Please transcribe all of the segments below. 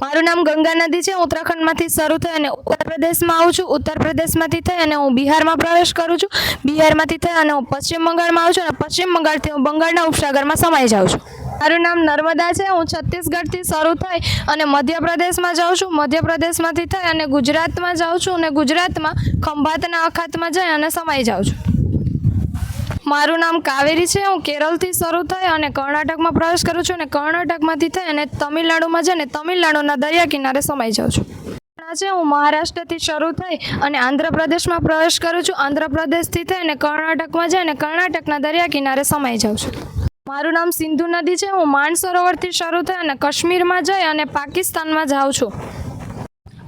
મારું નામ ગંગા નદી છે. ઉત્તરાખંડમાંથી શરૂ થઈ અને ઉત્તર પ્રદેશમાં આવું છું. ઉત્તર પ્રદેશમાંથી થઈ અને હું બિહારમાં પ્રવેશ કરું છું. બિહારમાંથી થઈ અને હું પશ્ચિમ બંગાળમાં આવું છું અને પશ્ચિમ બંગાળથી હું બંગાળના ઉપસાગરમાં સમાઈ જાઉં છું. મારું નામ નર્મદા છે. હું છત્તીસગઢથી શરૂ થઈ અને મધ્યપ્રદેશમાં જાઉં છું. મધ્યપ્રદેશમાંથી થઈ અને ગુજરાતમાં જાઉં છું અને ગુજરાતમાં ખંભાતના અખાતમાં જઈ અને સમાઈ જાઉં છું. મારું નામ કાવેરી છે, હું કેરળથી શરૂ થઈ અને કર્ણાટકમાં પ્રવેશ કરું છું અને કર્ણાટકમાંથી થઈ અને તમિલનાડુમાં જઈને તમિલનાડુના દરિયા કિનારે સમાઈ જાઉં છું. આ છે, હું મહારાષ્ટ્રથી શરૂ થઈ અને આંધ્રપ્રદેશમાં પ્રવેશ કરું છું, આંધ્રપ્રદેશથી થઈ અને કર્ણાટકમાં જઈ અને કર્ણાટકના દરિયા કિનારે સમાઈ જાઉં છું. મારું નામ સિંધુ નદી છે, હું માન સરોવરથી શરૂ થઈ અને કાશ્મીરમાં જઈ અને પાકિસ્તાનમાં જાઉં છું.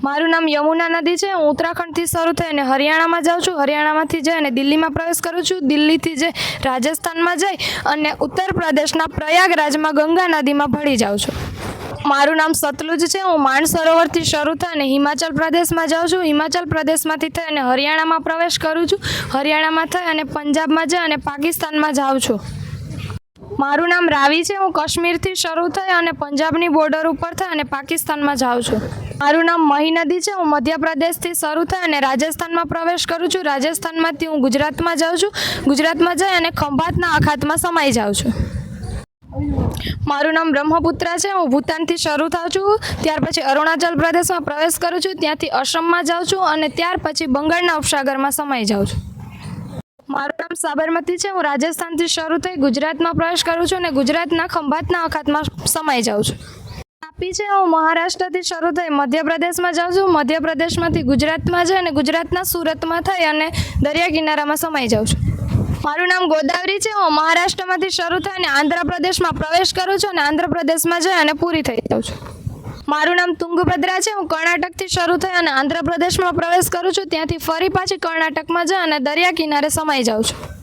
મારું નામ યમુના નદી છે. હું ઉત્તરાખંડથી શરૂ થઈ અને હરિયાણામાં જાઉં છું. હરિયાણામાંથી જઈ અને દિલ્હીમાં પ્રવેશ કરું છું. દિલ્હીથી જઈ રાજસ્થાનમાં જઈ અને ઉત્તર પ્રદેશના પ્રયાગરાજમાં ગંગા નદીમાં ભળી જાઉં છું. મારું નામ સતલુજ છે. હું માણ સરોવરથી શરૂ થઈ અને હિમાચલ પ્રદેશમાં જાઉં છું. હિમાચલ પ્રદેશમાંથી થઈ અને હરિયાણામાં પ્રવેશ કરું છું. હરિયાણામાં થઈ અને પંજાબમાં જઈ અને પાકિસ્તાનમાં જાઉં છું. મારું નામ રાવી છે. હું કાશ્મીરથી શરૂ થઈ અને પંજાબની બોર્ડર ઉપર થઈ અને પાકિસ્તાનમાં જાઉં છું. મારું નામ મહી નદી છે. હું મધ્યપ્રદેશથી શરૂ થઈ અને રાજસ્થાનમાં પ્રવેશ કરું છું. રાજસ્થાનમાંથી હું ગુજરાતમાં જાઉં છું. ગુજરાતમાં જઈ અને ખંભાતના અખાતમાં સમાઈ જાઉં છું. મારું નામ બ્રહ્મપુત્રા છે. હું ભૂતાનથી શરૂ થાઉં છું. ત્યાર પછી અરુણાચલ પ્રદેશમાં પ્રવેશ કરું છું. ત્યાંથી અસમમાં જાઉં છું અને ત્યાર પછી બંગાળના ઉપસાગરમાં સમાઈ જાઉં છું. મારું નામ સાબરમતી છે. હું રાજસ્થાનથી શરૂ થઈ ગુજરાતમાં પ્રવેશ કરું છું અને ગુજરાતના ખંભાતના અખાતમાં સમાઈ જાઉં છું. તાપી છે. હું મહારાષ્ટ્રથી શરૂ થઈ મધ્યપ્રદેશમાં જાઉં છું. મધ્યપ્રદેશમાંથી ગુજરાતમાં જઈ અને ગુજરાતના સુરતમાં થઈ અને દરિયા કિનારામાં સમાઈ જાઉં છું. મારું નામ ગોદાવરી છે. હું મહારાષ્ટ્રમાંથી શરૂ થઈ અને આંધ્રપ્રદેશમાં પ્રવેશ કરું છું અને આંધ્રપ્રદેશમાં જઈ અને પૂરી થઈ જાઉં છું. મારું નામ તુંગભદ્રા છે. હું કર્ણાટકથી શરૂ થઈ અને આંધ્રપ્રદેશમાં પ્રવેશ કરું છું. ત્યાંથી ફરી પાછી કર્ણાટકમાં જઈ અને દરિયા કિનારે સમાઈ જાઉં છું.